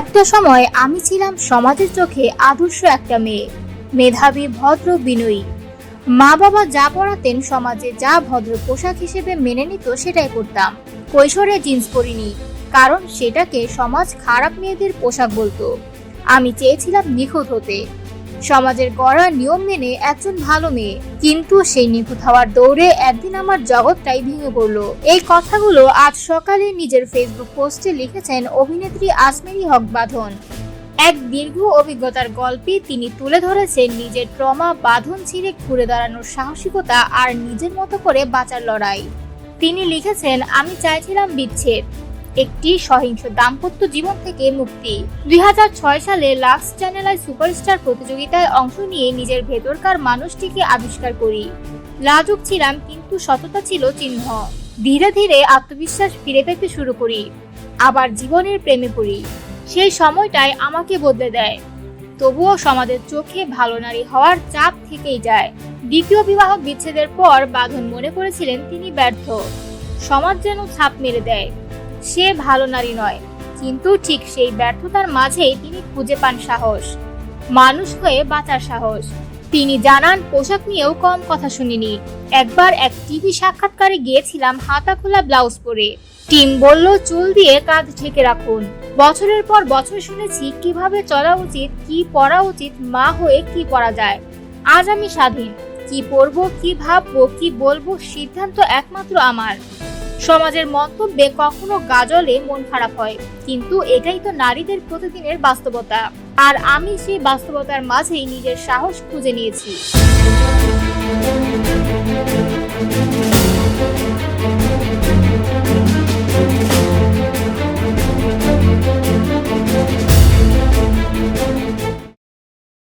একটা সময় আমি ছিলাম সমাজের চোখে আদর্শ একটা মেয়ে। মেধাবী, ভদ্র, বিনয়ী। মা বাবা যা পড়াতেন সমাজে যা ভদ্র পোশাক হিসেবে মেনে নিত সেটাই করতাম কৈশোরে জিন্স পরিনি, কারণ সেটাকে সমাজ খারাপ মেয়েদের পোশাক বলতো। আমি চেয়েছিলাম নিখুঁত হতে। সমাজের গড়া নিয়ম মেনে একজন ভালো মেয়ে। কিন্তু সেই নিখুঁত হওয়ার দৌড়ে একদিন আমার জগৎটাই ভেঙে পড়ল। এই কথাগুলো আজ সকালে নিজের ফেসবুক পোস্টে লিখেছেন অভিনেত্রী আসমেরি হক বাঁধন এক দীর্ঘ অভিজ্ঞতার গল্পে তিনি তুলে ধরেছেন নিজের ট্রমা, বাঁধন ছিঁড়ে ঘুরে দাঁড়ানোর সাহসিকতা আর নিজের মতো করে বাঁচার লড়াই। তিনি লিখেছেন, আমি চাইছিলাম বিচ্ছেদ। একটি সহিংস দাম্পত্য জীবন থেকে মুক্তি। দু হাজার ছয় সালে লাক্স চ্যানেলের সুপারস্টার প্রতিযোগিতায় অংশ নিয়ে নিজের ভেতরকার মানুষটিকে আবিষ্কার করি। লাজুক ছিলাম, কিন্তু সততা ছিল চিহ্ন। ধীরে ধীরে আত্মবিশ্বাস ফিরে পেতে শুরু করি। আবার জীবনের প্রেমে পড়ি। সেই সময়টাই আমাকে বদলে দেয়। তবুও সমাজের চোখে ভালো নারী হওয়ার চাপ থেকেই যায়। দ্বিতীয় বিবাহ বিচ্ছেদের পর বাঁধন মনে করেছিলেন তিনি ব্যর্থ। সমাজ যেন ছাপ মেরে দেয়। সে ভালো নারী নয়। কিন্তু ঠিক সেই ব্যর্থতার মাঝেই তিনি খুঁজে পান সাহস। মানুষ হয়ে বাঁচার সাহস। তিনি জানান, পোশাক নিয়েও কম কথা শুনিনি। একবার এক টিভি সাক্ষাৎকারে গিয়েছিলাম হাতা খোলা ব্লাউজ পরে। টিম বলল, চুল দিয়ে কাঁধ ঢেকে রাখুন। বছরের পর বছর শুনেছি, কীভাবে চলা উচিত, কি পড়া উচিত, মা হয়ে কি পড়া যায়? আজ আমি স্বাধীন। কি পড়ব কি ভাববো, কি বলব, সিদ্ধান্ত একমাত্র আমার। সমাজের মন্তব্যে কখনো গাজলে মন খারাপ হয়, কিন্তু এটাই তো নারীদের প্রতিদিনের বাস্তবতা। আর আমি সেই বাস্তবতার মাঝেই নিজের সাহস খুঁজে নিয়েছি।